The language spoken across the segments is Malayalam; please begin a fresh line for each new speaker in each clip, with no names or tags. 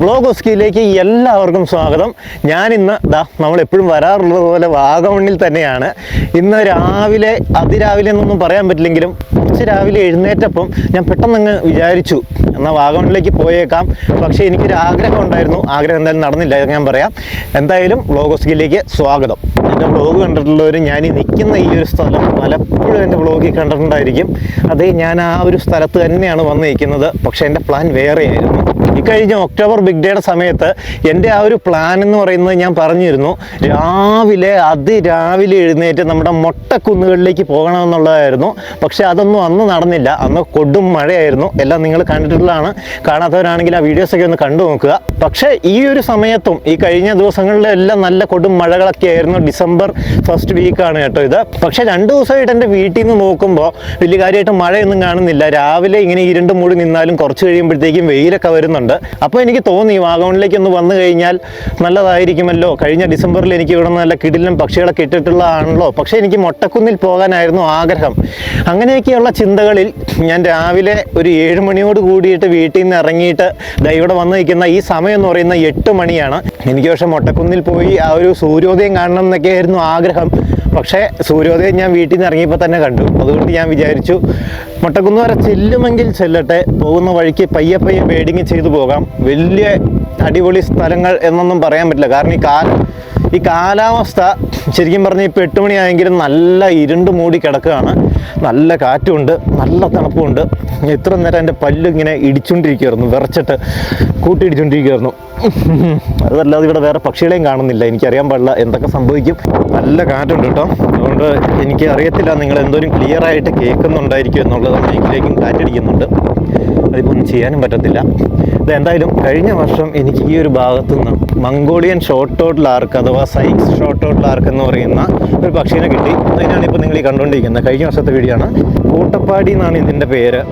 വ്ളോഗോസ്കിയിലേക്ക് എല്ലാവർക്കും സ്വാഗതം. ഞാൻ ദാ നമ്മൾ എപ്പോഴും വരാറുള്ളത് പോലെ വാഗമണ്ണിൽ തന്നെയാണ്. ഇന്ന് രാവിലെ അതിരാവിലെ എന്നൊന്നും പറയാൻ പറ്റില്ലെങ്കിലും കുറച്ച് രാവിലെ എഴുന്നേറ്റപ്പം ഞാൻ പെട്ടെന്നങ്ങ് വിചാരിച്ചു എന്നാൽ വാഗമണ്ണിലേക്ക് പോയേക്കാം. പക്ഷേ എനിക്കൊരു ആഗ്രഹം ഉണ്ടായിരുന്നു. ആഗ്രഹം എന്തായാലും നടന്നില്ല ഞാൻ പറയാം. എന്തായാലും വ്ളോഗോസ്കിയിലേക്ക് സ്വാഗതം. എന്റെ വ്ളോഗ് കണ്ടിട്ടുള്ളവർ ഞാൻ ഈ നിൽക്കുന്ന ഈ ഒരു സ്ഥലം പലപ്പോഴും എന്റെ വ്ളോഗിൽ കണ്ടിട്ടുണ്ടായിരിക്കും. അതേ ഞാൻ ആ ഒരു സ്ഥലത്ത് തന്നെയാണ് വന്നിരിക്കുന്നത്. പക്ഷേ എന്റെ പ്ലാൻ വേറെയായിരുന്നു. ഇക്കഴിഞ്ഞ ഒക്ടോബർ ബിഗ് ഡേയുടെ സമയത്ത് എന്റെ ആ ഒരു പ്ലാൻ എന്ന് പറയുന്നത് ഞാൻ പറഞ്ഞിരുന്നു. രാവിലെ അതിരാവിലെ എഴുന്നേറ്റ് നമ്മുടെ മൊട്ടക്കുന്നുകളിലേക്ക് പോകണമെന്നുള്ളതായിരുന്നു. പക്ഷേ അതൊന്നും അന്ന് നടന്നില്ല. അന്ന് കൊടും മഴയായിരുന്നു. എല്ലാം നിങ്ങൾ കണ്ടിട്ടുള്ളതാണ്. കാണാത്തവരാണെങ്കിൽ ആ വീഡിയോസൊക്കെ ഒന്ന് കണ്ടു നോക്കുക. പക്ഷേ ഈ ഒരു സമയത്തും ഈ കഴിഞ്ഞ ദിവസങ്ങളിലെല്ലാം നല്ല കൊടും മഴകളൊക്കെ ആയിരുന്നു. ഡിസംബർ ഫസ്റ്റ് വീക്കാണ് കേട്ടോ ഇത്. പക്ഷേ രണ്ട് ദിവസമായിട്ട് എന്റെ വീട്ടിൽ നിന്ന് നോക്കുമ്പോൾ വലിയ കാര്യമായിട്ട് മഴയൊന്നും കാണുന്നില്ല. രാവിലെ ഇങ്ങനെ ഇരുണ്ട് മൂടി നിന്നാലും കുറച്ച് കഴിയുമ്പോഴത്തേക്കും വെയിലൊക്കെ വരുന്നുണ്ട് അപ്പോൾ എനിക്ക് തോന്നി വാഗമണിലേക്ക് ഒന്ന് വന്നു കഴിഞ്ഞാൽ നല്ലതായിരിക്കുമല്ലോ. കഴിഞ്ഞ ഡിസംബറിൽ എനിക്ക് ഇവിടെ നല്ല കിടിലും പക്ഷികളൊക്കെ ഇട്ടിട്ടുള്ളതാണല്ലോ. പക്ഷേ എനിക്ക് മൊട്ടക്കുന്നിൽ പോകാനായിരുന്നു ആഗ്രഹം. അങ്ങനെയൊക്കെയുള്ള ചിന്തകളിൽ ഞാൻ രാവിലെ ഒരു ഏഴ് മണിയോട് കൂടിയിട്ട് വീട്ടിൽ നിന്ന് ഇറങ്ങിയിട്ട് ഇവിടെ വന്നു നിൽക്കുന്ന ഈ സമയം എന്ന് പറയുന്ന എട്ട് മണിയാണ്. എനിക്ക് പക്ഷേ മൊട്ടക്കുന്നിൽ പോയി ആ ഒരു സൂര്യോദയം കാണണം എന്നൊക്കെയായിരുന്നു ആഗ്രഹം. പക്ഷേ സൂര്യോദയം ഞാൻ വീട്ടിൽ നിന്ന് ഇറങ്ങിയപ്പോൾ തന്നെ കണ്ടു. അതുകൊണ്ട് ഞാൻ വിചാരിച്ചു മൊട്ടക്കുന്ന് വരെ ചെല്ലുമെങ്കിൽ ചെല്ലട്ടെ. പോകുന്ന വഴിക്ക് പയ്യെ പയ്യെ ബേഡിങ് ചെയ്തു പോകാം. വലിയ അടിപൊളി സ്ഥലങ്ങൾ എന്നൊന്നും പറയാൻ പറ്റില്ല. കാരണം ഈ കാല ഈ കാലാവസ്ഥ ശരിക്കും പറഞ്ഞാൽ ഇപ്പോൾ എട്ട് മണിയായെങ്കിലും നല്ല ഇരുണ്ട് മൂടി കിടക്കുകയാണ്. നല്ല കാറ്റുമുണ്ട് നല്ല തണുപ്പുമുണ്ട് ഇത്ര നേരം എന്റെ പല്ല് ഇങ്ങനെ ഇടിച്ചുകൊണ്ടിരിക്കുമായിരുന്നു വിറച്ചിട്ട്. കൂട്ടിയിടിച്ചുകൊണ്ടിരിക്കുമായിരുന്നു അതല്ലാതെ ഇവിടെ വേറെ പക്ഷികളെയും കാണുന്നില്ല. എനിക്കറിയാൻ പാടില്ല എന്തൊക്കെ സംഭവിക്കും. നല്ല കാറ്റുണ്ട് കേട്ടോ. അതുകൊണ്ട് എനിക്ക് അറിയത്തില്ല നിങ്ങൾ എന്തോരും ക്ലിയർ ആയിട്ട് കേൾക്കുന്നുണ്ടായിരിക്കും എന്നുള്ളത് മൈക്കിലേക്കും കാറ്റടിക്കുന്നുണ്ട്. അതിപ്പോൾ ഒന്നും ചെയ്യാനും പറ്റത്തില്ല. ഇത് എന്തായാലും കഴിഞ്ഞ വർഷം എനിക്ക് ഈ ഒരു ഭാഗത്തു നിന്ന് മംഗോളിയൻ ഷോർട്ട് ലാർക്ക് അഥവാ സൈക്സ് ഷോർട്ട് ലാർക്ക് എന്ന് പറയുന്ന ഒരു പക്ഷീനെ കിട്ടി. അതിനാണ് ഇപ്പോൾ നിങ്ങൾ ഈ കണ്ടുകൊണ്ടിരിക്കുന്നത് കഴിഞ്ഞ വർഷത്തെ വീഡിയോ ആണ്. കൂട്ടപ്പാടി എന്നാണ് ഇതിന്റെ പേര്.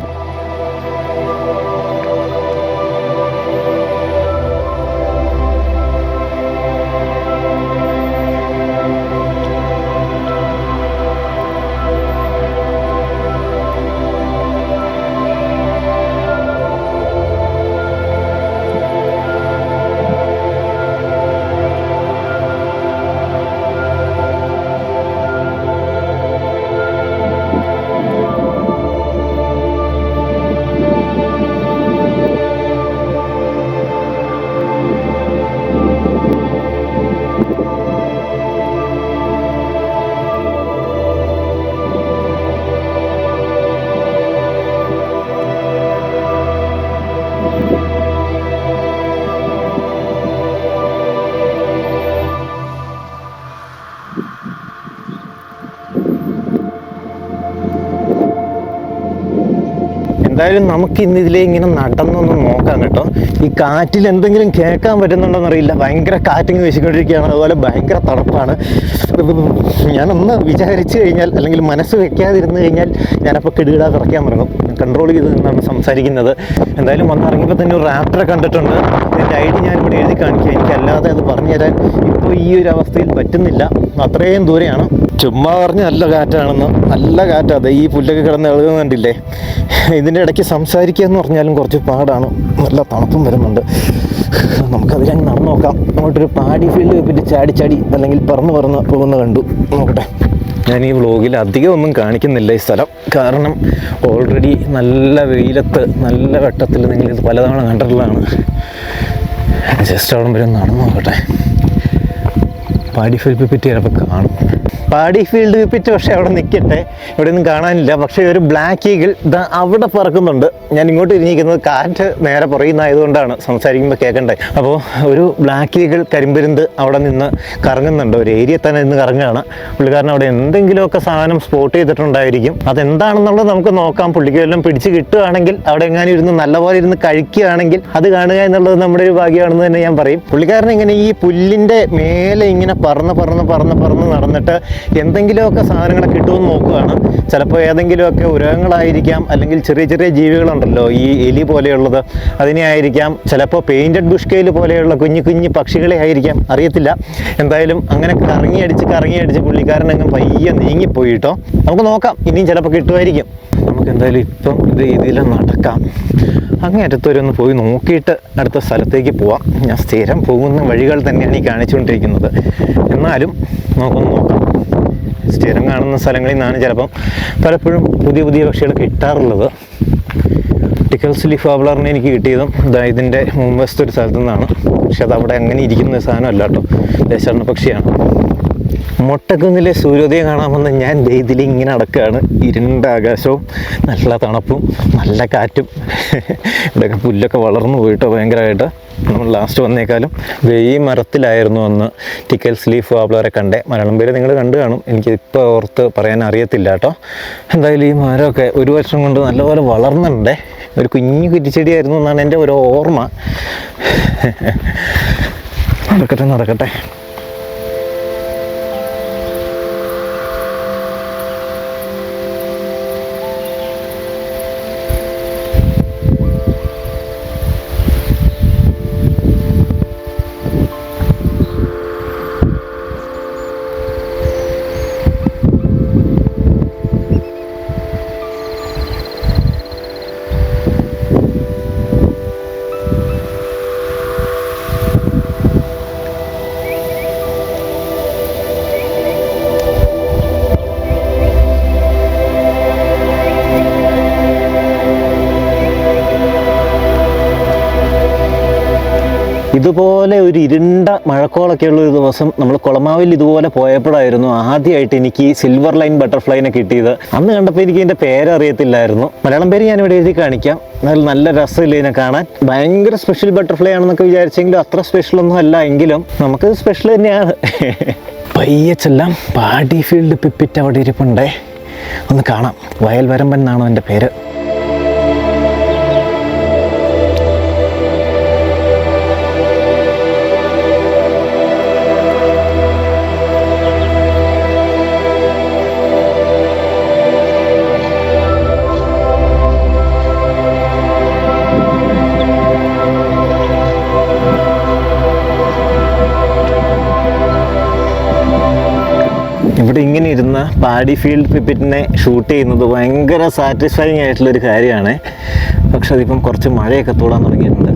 എന്തായാലും നമുക്ക് ഇന്ന് ഇതിലേ ഇങ്ങനെ നടന്നൊന്ന് നോക്കാം കേട്ടോ. ഈ കാറ്റിൽ എന്തെങ്കിലും കേൾക്കാൻ പറ്റുന്നുണ്ടോ അറിയില്ല. ഭയങ്കര കാറ്റിങ് വീശിക്കൊണ്ടിരിക്കുകയാണ്. അതുപോലെ ഭയങ്കര തണുപ്പാണ്. ഞാനൊന്ന് വിചാരിച്ചു കഴിഞ്ഞാൽ അല്ലെങ്കിൽ മനസ്സ് വെക്കാതിരുന്ന് കഴിഞ്ഞാൽ ഞാനപ്പോൾ കിടുകിടാ കുറയ്ക്കാൻ തുടങ്ങും. കൺട്രോൾ ചെയ്ത് നിന്നാണ് സംസാരിക്കുന്നത്. എന്തായാലും വന്നിറങ്ങിയപ്പോൾ തന്നെ ഒരു റാപ്റ്ററെ കണ്ടിട്ടുണ്ട്. അതിന്റെ ഐ ഡി ഞാനിവിടെ എഴുതി കാണിക്കുക എനിക്കല്ലാതെ അത് പറഞ്ഞു തരാൻ ഇപ്പോൾ ഈ ഒരു അവസ്ഥയിൽ പറ്റുന്നില്ല. അത്രയും ദൂരെയാണ്. ചുമ്മാ പറഞ്ഞ നല്ല കാറ്റാണെന്ന് നല്ല കാറ്റാ. അതെ ഈ പുല്ലൊക്കെ കിടന്ന് എഴുതുന്നുണ്ടില്ലേ ഇതിന്റെ ഇടയ്ക്ക് സംസാരിക്കുക എന്ന് പറഞ്ഞാലും കുറച്ച് പാടാണ്. നല്ല തണുപ്പും വരുന്നുണ്ട്. നമുക്കതിലങ്ങ് നടന്നു നോക്കാം. അങ്ങോട്ടൊരു പാടി ഫീൽഡ് വെപ്പിട്ട് ചാടി ചാടി അല്ലെങ്കിൽ പറന്ന് പറന്ന് പോകുന്ന കണ്ടു. നോക്കട്ടെ. ഞാൻ ഈ വ്ളോഗിൽ അധികം ഒന്നും കാണിക്കുന്നില്ല ഈ സ്ഥലം. കാരണം ഓൾറെഡി നല്ല വെയിലത്ത് നല്ല വെട്ടത്തിൽ നിങ്ങളിത് പലതവണ കണ്ടിട്ടുള്ളതാണ്. ജസ്റ്റ് അവിടെ വരെ നടന്നു നോക്കട്ടെ. പാടി ഫീൽഡ് പറ്റി ചിലപ്പോൾ കാണും. പാടി ഫീൽഡ് വിപ്പിറ്റ് പക്ഷേ അവിടെ നിൽക്കട്ടെ ഇവിടെ ഒന്നും കാണാനില്ല. പക്ഷേ ഒരു ബ്ലാക്ക് ഈഗിൾ ഇതാ അവിടെ പറക്കുന്നുണ്ട്. ഞാൻ ഇങ്ങോട്ട് ഇരിഞ്ഞിരിക്കുന്നത് കാറ്റ് നേരെ പുറയുന്നതായതുകൊണ്ടാണ് സംസാരിക്കുമ്പോൾ കേൾക്കണ്ടേ അപ്പോൾ ഒരു ബ്ലാക്ക് ഈഗിൾ കരിമ്പരുന്ത് അവിടെ നിന്ന് കറങ്ങുന്നുണ്ട്. ഒരു ഏരിയ തന്നെ നിന്ന് കറങ്ങുകയാണ്. പുള്ളിക്കാരൻ അവിടെ എന്തെങ്കിലുമൊക്കെ സാധനം സ്പോട്ട് ചെയ്തിട്ടുണ്ടായിരിക്കും. അതെന്താണെന്നുള്ളത് നമുക്ക് നോക്കാം. പുള്ളിക്ക് വല്ലതും പിടിച്ച് കിട്ടുകയാണെങ്കിൽ അവിടെ എങ്ങാനും ഇരുന്ന് നല്ലപോലെ ഇരുന്ന് കഴിക്കുകയാണെങ്കിൽ അത് കാണുക എന്നുള്ളത് നമ്മുടെ ഒരു ഭാഗ്യമാണെന്ന് തന്നെ ഞാൻ പറയും. പുള്ളിക്കാരൻ ഇങ്ങനെ ഈ പുല്ലിന്റെ മേലെ ഇങ്ങനെ പറന്ന് പറന്ന് പറന്ന് പറന്ന് നടന്നിട്ട് എന്തെങ്കിലുമൊക്കെ സാധനങ്ങൾ കിട്ടുമെന്ന് നോക്കുകയാണ്. ചിലപ്പോൾ ഏതെങ്കിലുമൊക്കെ ഉരകങ്ങളായിരിക്കാം അല്ലെങ്കിൽ ചെറിയ ചെറിയ ജീവികളുണ്ടല്ലോ ഈ എലി പോലെയുള്ളത്. അതിനെ ആയിരിക്കാം. ചിലപ്പോൾ പെയിന്റഡ് ബുഷ്കയിൽ പോലെയുള്ള കുഞ്ഞു കുഞ്ഞു പക്ഷികളെ ആയിരിക്കാം. അറിയത്തില്ല. എന്തായാലും അങ്ങനെ കറങ്ങി അടിച്ച് കറങ്ങി അടിച്ച് പുള്ളിക്കാരൻ അങ്ങ് പയ്യെ നീങ്ങിപ്പോയിട്ടോ. നമുക്ക് നോക്കാം. ഇനിയും ചിലപ്പോൾ കിട്ടുമായിരിക്കും. നമുക്ക് എന്തായാലും ഇപ്പം ഇത് ഇതിൽ നടക്കാം. അങ്ങേ ഒന്ന് പോയി നോക്കിയിട്ട് അടുത്ത സ്ഥലത്തേക്ക് പോവാം. ഞാൻ സ്ഥിരം പോകുന്ന വഴികൾ തന്നെയാണ് ഈ കാണിച്ചുകൊണ്ടിരിക്കുന്നത്. എന്നാലും നമുക്കൊന്ന് സ്ഥിരം കാണുന്ന സ്ഥലങ്ങളിൽ നിന്നാണ് ചിലപ്പം പലപ്പോഴും പുതിയ പുതിയ പക്ഷികൾ കിട്ടാറുള്ളത്. ടിക്കൽസ് ലിഫാബ്ലറിനെ എനിക്ക് കിട്ടിയതും ഇതാ ഇതിന്റെ മുൻവശത്തെ ഒരു സ്ഥലത്തു നിന്നാണ്. പക്ഷെ അത് അവിടെ അങ്ങനെ ഇരിക്കുന്ന സാധനം സാധനമല്ല കേട്ടോ. ദേശാടന പക്ഷിയാണ്. മുട്ടക്കുന്നിലെ സൂര്യോദയം കാണാമെന്ന് ഞാൻ ഇതിൽ ഇങ്ങനെ അടക്കുകയാണ് ഇരുണ്ട ആകാശവും നല്ല തണുപ്പും നല്ല കാറ്റും. ഇവിടെയൊക്കെ പുല്ലൊക്കെ വളർന്നു പോയിട്ടോ ഭയങ്കരമായിട്ട്. നമ്മൾ ലാസ്റ്റ് വന്നേക്കാളും വെയ് മരത്തിലായിരുന്നു അന്ന് ടിക്കൽസ് ലീഫ് വാബ്ലറെ കണ്ടേ. മലയാളം പേര് നിങ്ങൾ കണ്ടു കാണും. എനിക്ക് ഇപ്പോൾ ഓർത്ത് പറയാൻ അറിയത്തില്ല കേട്ടോ. എന്തായാലും ഈ മരമൊക്കെ ഒരു വർഷം കൊണ്ട് നല്ലപോലെ വളർന്നിട്ടുണ്ടേ. ഒരു കുഞ്ഞു കുറ്റിച്ചെടിയായിരുന്നു എന്നാണ് എന്റെ ഒരു ഓർമ്മ. നടക്കട്ടെ നടക്കട്ടെ. ഇതുപോലെ ഒരു ഇരുണ്ട മഴക്കോളൊക്കെ ഉള്ള ഒരു ദിവസം നമ്മൾ കുളമാവിൽ ഇതുപോലെ പോയപ്പോഴായിരുന്നു ആദ്യമായിട്ട് എനിക്ക് സിൽവർ ലൈൻ ബട്ടർഫ്ലൈനെ കിട്ടിയത്. അന്ന് കണ്ടപ്പോൾ എനിക്ക് ഇതിന്റെ പേരറിയത്തില്ലായിരുന്നു. മലയാളം പേര് ഞാൻ ഇവിടെ എഴുതി കാണിക്കാം. നല്ല നല്ല രസമില്ല ഇതിനെ കാണാൻ? ഭയങ്കര സ്പെഷ്യൽ ബട്ടർഫ്ലൈ ആണെന്നൊക്കെ വിചാരിച്ചെങ്കിലും അത്ര സ്പെഷ്യൽ ഒന്നും അല്ല എങ്കിലും നമുക്ക് സ്പെഷ്യൽ തന്നെയാണ്. പയ്യെ ചെല്ലാം പാടി ഫീൽഡ് പിപ്പിറ്റ് അവിടെ ഇരിപ്പുണ്ടേ. ഒന്ന് കാണാം. വയൽ വരമ്പൻ എന്നാണോ എന്റെ പേര്? പാടി ഫീൽഡ് പിപ്പിറ്റിനെ ഷൂട്ട് ചെയ്യുന്നത് ഭയങ്കര സാറ്റിസ്ഫൈങ് ആയിട്ടുള്ളൊരു കാര്യമാണ്. പക്ഷെ അതിപ്പം കുറച്ച് മഴയൊക്കെ തൂടാൻ തുടങ്ങിയിട്ടുണ്ട്.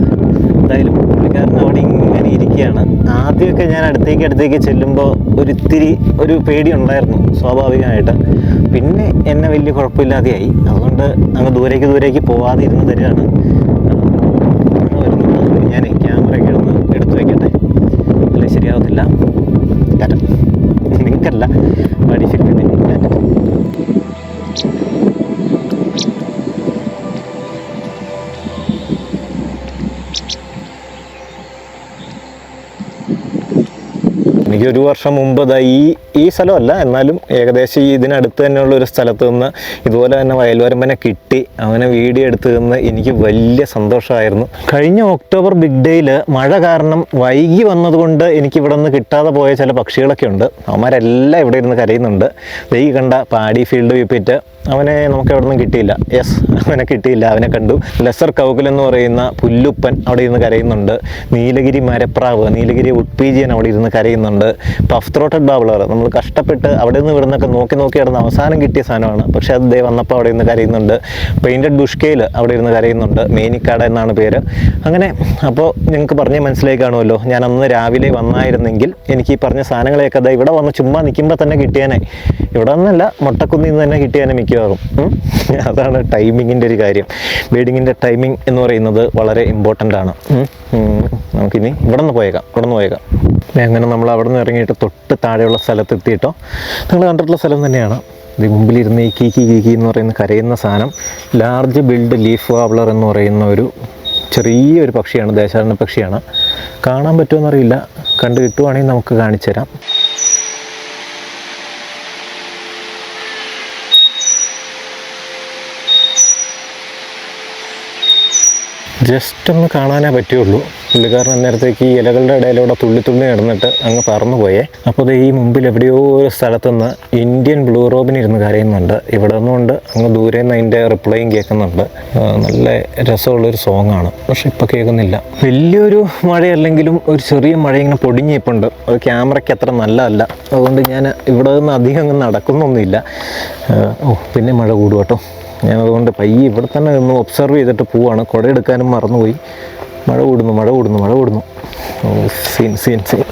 എന്തായാലും പുള്ളിക്കാരൻ അവിടെ ഇങ്ങനെ ഇരിക്കുകയാണ്. ആദ്യമൊക്കെ ഞാൻ അടുത്തേക്ക് അടുത്തേക്ക് ചെല്ലുമ്പോൾ ഒരിത്തിരി ഒരു പേടി ഉണ്ടായിരുന്നു സ്വാഭാവികമായിട്ട്. പിന്നെ എന്നെ വലിയ കുഴപ്പമില്ലാതെയായി. അതുകൊണ്ട് അങ്ങ് ദൂരേക്ക് ദൂരേക്ക് പോവാതെ ഇരുന്ന് തരികയാണ് ഞാൻ ക്യാമറയൊക്കെ ഒരു വർഷം മുമ്പ് ഇതാ ഈ ഈ സ്ഥലമല്ല എന്നാലും ഏകദേശം ഇതിനടുത്ത് തന്നെയുള്ള ഒരു സ്ഥലത്ത് നിന്ന് ഇതുപോലെ തന്നെ വയൽവരമ്പനെ കിട്ടി അവനെ വീഡിയോ എടുത്ത് നിന്ന് എനിക്ക് വലിയ സന്തോഷമായിരുന്നു. കഴിഞ്ഞ ഒക്ടോബർ ബിഗ് ഡേയിൽ മഴ കാരണം വൈകി വന്നതുകൊണ്ട് എനിക്ക് ഇവിടെ നിന്ന് കിട്ടാതെ പോയ ചില പക്ഷികളൊക്കെ ഉണ്ട്. അവന്മാരെല്ലാം ഇവിടെ ഇരുന്ന് കരയുന്നുണ്ട്. ദൈ കണ്ട പാടി ഫീൽഡ് വിപ്പിറ്റ് അവനെ നമുക്ക് എവിടെ നിന്നും കിട്ടിയില്ല. യെസ് അവനെ കിട്ടിയില്ല. അവനെ കണ്ടു. ലെസർ കൗകൽ എന്ന് പറയുന്ന പുല്ലുപ്പൻ അവിടെ ഇരുന്ന് കരയുന്നുണ്ട്. നീലഗിരി മരപ്രാവ് നീലഗിരി ഉട്പീജിയൻ അവിടെ ഇരുന്ന് കരയുന്നുണ്ട്. പഫ് ത്രോട്ടഡ് നമ്മൾ കഷ്ടപ്പെട്ട് അവിടെ നിന്ന് ഇവിടുന്നൊക്കെ നോക്കി നോക്കി കിടന്ന് അവസാനം കിട്ടിയ സാധനമാണ്. പക്ഷേ അത് ദേ വന്നപ്പോൾ അവിടെ ഇരുന്ന് കരയുന്നുണ്ട്. പെയിന്റഡ് ബുഷ്കയിൽ അവിടെ ഇരുന്ന് കരയുന്നുണ്ട്. മേനിക്കാട എന്നാണ് പേര്. അങ്ങനെ അപ്പോൾ നിങ്ങൾക്ക് പറഞ്ഞ് മനസ്സിലായി കാണുമല്ലോ. ഞാൻ അന്ന് രാവിലെ വന്നായിരുന്നെങ്കിൽ എനിക്ക് ഈ പറഞ്ഞ സാധനങ്ങളെയൊക്കെ ദാ ഇവിടെ വന്ന് ചുമ്മാ നിൽക്കുമ്പോൾ തന്നെ കിട്ടിയാനായി ഇവിടെ നിന്നല്ല മുട്ടക്കുന്നിൽ നിന്ന് തന്നെ കിട്ടിയാനെ മിക്കവാറും. ഉം. അതാണ് ടൈമിങ്ങിന്റെ ഒരു കാര്യം. ബീഡിങ്ങിന്റെ ടൈമിംഗ് എന്ന് പറയുന്നത് വളരെ ഇമ്പോർട്ടന്റ് ആണ്. നമുക്കിനി ഇവിടെ നിന്ന് പോയേക്കാം. ഇവിടെ നിന്ന് പോയേക്കാം അങ്ങനെ നമ്മൾ അവിടെ നിന്ന് ഇറങ്ങിയിട്ട് തൊട്ട് താഴെയുള്ള സ്ഥലത്ത് എത്തിയിട്ടോ. നിങ്ങൾ കണ്ടിട്ടുള്ള സ്ഥലം തന്നെയാണ്. ഇത് മുമ്പിലിരുന്ന് ഈ കീ കീ കീ എന്ന് പറയുന്ന കരയുന്ന സാധനം. ലാർജ് ബിൽഡ് ലീഫ് വാബ്ലർ എന്ന് പറയുന്ന ഒരു ചെറിയൊരു പക്ഷിയാണ് ദേശാടന പക്ഷിയാണ്. കാണാൻ പറ്റുമോ എന്നറിയില്ല. കണ്ടു കിട്ടുവാണെങ്കിൽ നമുക്ക് കാണിച്ചു തരാം ജസ്റ്റ് ഒന്ന് കാണാനേ പറ്റുള്ളൂ പുള്ളിക്കാരൻ അന്നേരത്തേക്ക് ഈ ഇലകളുടെ ഇടയിലൂടെ തുള്ളി തുള്ളി നടന്നിട്ട് അങ്ങ് പറന്നു പോയേ അപ്പോൾ ദേ ഈ മുമ്പിൽ എവിടെയോ ഒരു സ്ഥലത്തുനിന്ന് ഇന്ത്യൻ ബ്ലൂ റോബിൻ ഇരുന്ന് കരയുന്നുണ്ട്. ഇവിടെ നിന്നുകൊണ്ട് അങ്ങ് ദൂരെ നിന്ന് അതിന്റെ റിപ്ലൈയും കേൾക്കുന്നുണ്ട്. നല്ല രസമുള്ളൊരു സോങ് ആണ് പക്ഷെ ഇപ്പോൾ കേൾക്കുന്നില്ല. വലിയൊരു മഴയല്ലെങ്കിലും ഒരു ചെറിയ മഴ ഇങ്ങനെ പൊടിഞ്ഞിപ്പുണ്ട് അത് ക്യാമറയ്ക്ക് അത്ര നല്ലതല്ല. അതുകൊണ്ട് ഞാൻ ഇവിടെ നിന്ന് അധികം അങ്ങ് നടക്കുന്നൊന്നുമില്ല. ഓ പിന്നെ മഴ കൂടും ഞാനതുകൊണ്ട് പയ്യെ ഇവിടെ തന്നെ നിന്ന് ഒബ്സർവ് ചെയ്തിട്ട് പോവാണ്. കുട എടുക്കാനും മറന്നുപോയി. മഴ കൂടുന്നു മഴ കൂടുന്നു മഴ കൂടുന്നു. സീൻ സീൻ സീൻ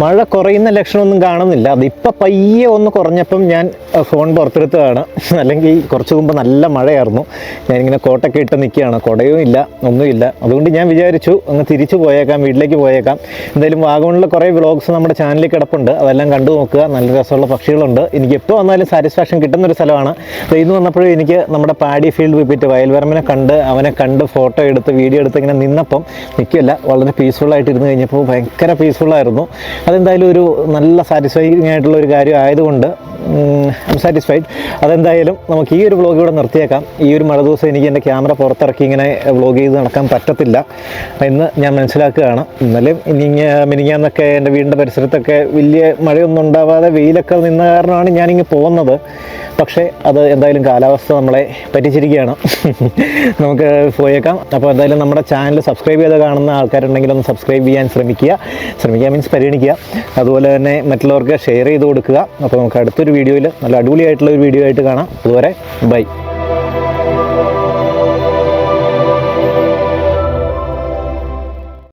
മഴ കുറയുന്ന ലക്ഷണമൊന്നും കാണുന്നില്ല. അതിപ്പോൾ പയ്യെ ഒന്ന് കുറഞ്ഞപ്പം ഞാൻ ഫോൺ പുറത്തെടുത്തതാണ്. അല്ലെങ്കിൽ കുറച്ച് മുമ്പ് നല്ല മഴയായിരുന്നു. ഞാനിങ്ങനെ കോട്ടൊക്കെ ഇട്ട് നിൽക്കുകയാണ്. കുടയും ഇല്ല ഒന്നുമില്ല അതുകൊണ്ട് ഞാൻ വിചാരിച്ചു അങ്ങ് തിരിച്ചു പോയേക്കാം വീട്ടിലേക്ക് പോയേക്കാം. എന്തായാലും വാഗമണിലെ കുറേ വ്ളോഗ്സ് നമ്മുടെ ചാനലിൽ കിടപ്പുണ്ട്. അതെല്ലാം കണ്ടു നോക്കുക. നല്ല രസമുള്ള പക്ഷികളുണ്ട്. എനിക്ക് എപ്പോൾ വന്നാലും സാറ്റിസ്ഫാക്ഷൻ കിട്ടുന്നൊരു സ്ഥലമാണ്. അപ്പോൾ ഇന്ന് വന്നപ്പോഴും എനിക്ക് നമ്മുടെ പാടി ഫീൽഡ് വിപ്പിറ്റ് വയൽവരമനെ കണ്ട് അവനെ കണ്ട് ഫോട്ടോ എടുത്ത് വീഡിയോ എടുത്ത് ഇങ്ങനെ നിന്നപ്പം നിൽക്കില്ല വളരെ പീസ്ഫുൾ ആയിട്ട് ഇരുന്ന് കഴിഞ്ഞപ്പോൾ ഭയങ്കര പീസ്ഫുൾ ആയിരുന്നു. അതെന്തായാലും ഒരു നല്ല സാറ്റിസ്ഫൈങ് ആയിട്ടുള്ള ഒരു കാര്യം ആയതുകൊണ്ട് സാറ്റിസ്ഫൈഡ് അതെന്തായാലും നമുക്ക് ഈ ഒരു വ്ളോഗ് ഇവിടെ നിർത്തിയേക്കാം. ഈ ഒരു മഴ ദിവസം എനിക്ക് എന്റെ ക്യാമറ പുറത്തിറക്കി ഇങ്ങനെ വ്ളോഗ് ചെയ്ത് നടക്കാൻ പറ്റത്തില്ല. എന്ന് ഞാൻ മനസ്സിലാക്കുകയാണ്. ഇന്നലെ ഇനി മിനിങ്ങാന്നൊക്കെ എന്റെ വീടിന്റെ പരിസരത്തൊക്കെ വലിയ മഴയൊന്നും ഉണ്ടാവാതെ വെയിലൊക്കെ നിന്ന കാരണമാണ് ഞാനിങ്ങ് പോകുന്നത്. പക്ഷേ അത് എന്തായാലും കാലാവസ്ഥ നമ്മളെ പറ്റിച്ചിരിക്കുകയാണ്. നമുക്ക് പോയേക്കാം. അപ്പോൾ എന്തായാലും നമ്മുടെ ചാനൽ സബ്സ്ക്രൈബ് ചെയ്ത് കാണുന്ന ആൾക്കാരുണ്ടെങ്കിൽ ഒന്ന് സബ്സ്ക്രൈബ് ചെയ്യാൻ ശ്രമിക്കുക. ശ്രമിക്കുക മീൻസ് പരിഗണിക്കുക. അതുപോലെ തന്നെ മറ്റുള്ളവർക്ക് ഷെയർ ചെയ്ത് കൊടുക്കുക. അപ്പോൾ നമുക്ക് അടുത്തൊരു വീഡിയോയിൽ നല്ല അടിപൊളിയായിട്ടുള്ള ഒരു വീഡിയോ ആയിട്ട് കാണാം. അതുവരെ ബൈ.